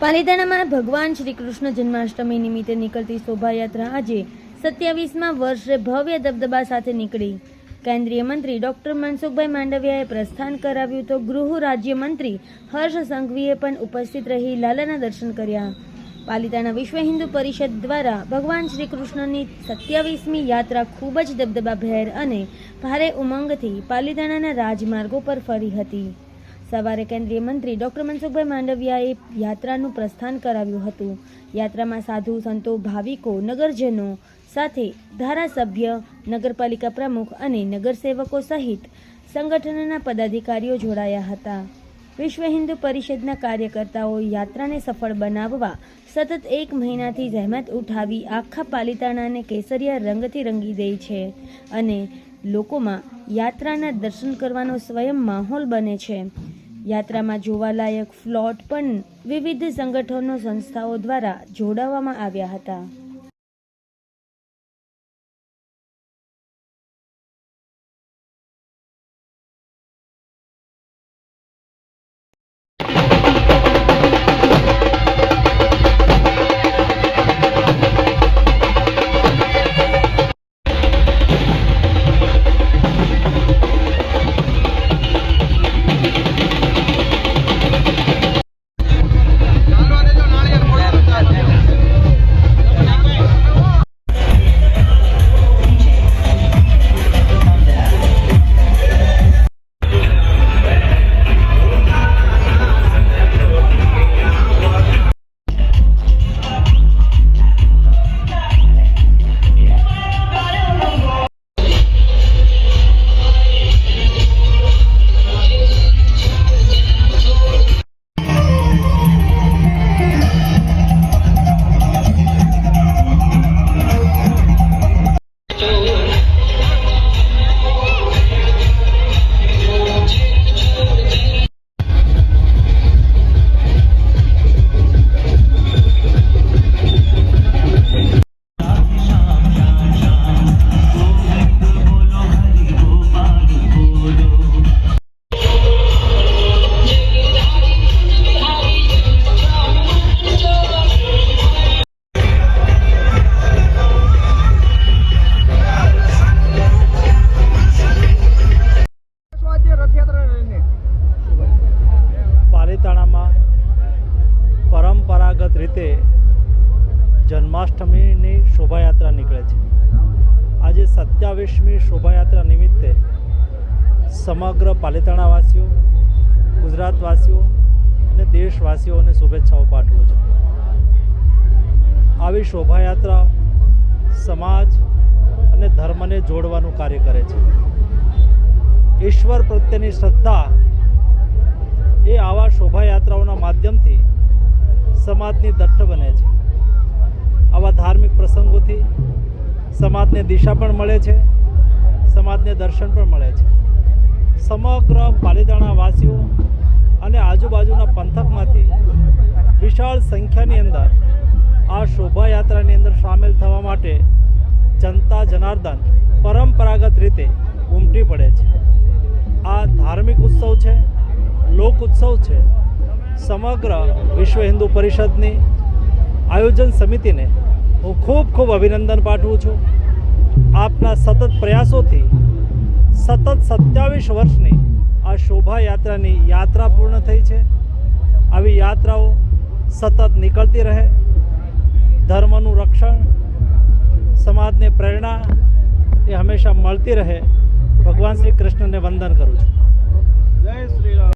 પાલીતાણામાં ભગવાન શ્રી કૃષ્ણ જન્માષ્ટમી નિમિત્તે નીકળતી શોભાયાત્રા આજે સત્યાવીસમાં વર્ષે ભવ્ય દબદબા સાથે નીકળી. કેન્દ્રીય મંત્રી ડોક્ટર મનસુખભાઈ માંડવિયાએ પ્રસ્થાન કરાવ્યું તો ગૃહ રાજ્યમંત્રી હર્ષ સંઘવીએ પણ ઉપસ્થિત રહી લાલાના દર્શન કર્યા. પાલિતાણા વિશ્વ હિન્દુ પરિષદ દ્વારા ભગવાન શ્રી કૃષ્ણની સત્યાવીસમી યાત્રા ખૂબ જ દબદબાભેર અને ભારે ઉમંગથી પાલિતાણાના રાજમાર્ગો પર ફરી હતી. સવારે કેન્દ્રીય મંત્રી ડોક્ટર મનસુખભાઈ માંડવિયાએ યાત્રાનું પ્રસ્થાન કરાવ્યું હતું. યાત્રામાં સાધુ, સંતો, ભાવિકો, નગરજનો સાથે ધારાસભ્ય, નગરપાલિકા પ્રમુખ અને નગરસેવકો સહિત સંગઠનના પદાધિકારીઓ જોડાયા હતા. વિશ્વ હિન્દુ પરિષદના કાર્યકર્તાઓ યાત્રાને સફળ બનાવવા સતત એક મહિનાથી જહેમત ઉઠાવી આખા પાલિતાણાને કેસરિયા રંગથી રંગી દે છે અને લોકોમાં યાત્રાના દર્શન કરવાનો સ્વયં માહોલ બને છે. યાત્રામાં જોવાલાયક ફ્લોટ પણ વિવિધ સંગઠનો સંસ્થાઓ દ્વારા જોડાવવામાં આવ્યા હતા. રીતે જન્માષ્ટમીની શોભાયાત્રા નીકળે છે. આજે સત્યાવીસમી શોભાયાત્રા નિમિત્તે સમગ્ર પાલિતાણાવાસીઓ, ગુજરાતવાસીઓ અને દેશવાસીઓને શુભેચ્છાઓ પાઠવું છું. આવી શોભાયાત્રા સમાજ અને ધર્મને જોડવાનું કાર્ય કરે છે. ઈશ્વર પ્રત્યેની શ્રદ્ધા એ આવા શોભાયાત્રાઓના માધ્યમથી સમાજની દટ્ટ બને છે. આવા ધાર્મિક પ્રસંગોથી સમાજને દિશા પણ મળે છે, સમાજને દર્શન પણ મળે છે. સમગ્ર પાલીતાણા વાસીઓ અને આજુબાજુના પંથકમાંથી વિશાળ સંખ્યાની અંદર આ શોભાયાત્રાની અંદર સામેલ થવા માટે જનતા જનાર્દન પરંપરાગત રીતે ઉમટી પડે છે. આ ધાર્મિક ઉત્સવ છે, લોક ઉત્સવ છે સમગ્ર વિશ્વ હિન્દુ પરિષદની આયોજન સમિતિને હું ખૂબ ખૂબ અભિનંદન પાઠવું છું. આપના સતત પ્રયાસોથી સતત સત્યાવીસ વર્ષની આ શોભાયાત્રાની યાત્રા પૂર્ણ થઈ છે. આવી યાત્રાઓ સતત નીકળતી રહે. ધર્મનું રક્ષણ, સમાજને પ્રેરણા એ હંમેશા મળતી રહે. ભગવાન શ્રી કૃષ્ણને વંદન કરું છું. જય શ્રી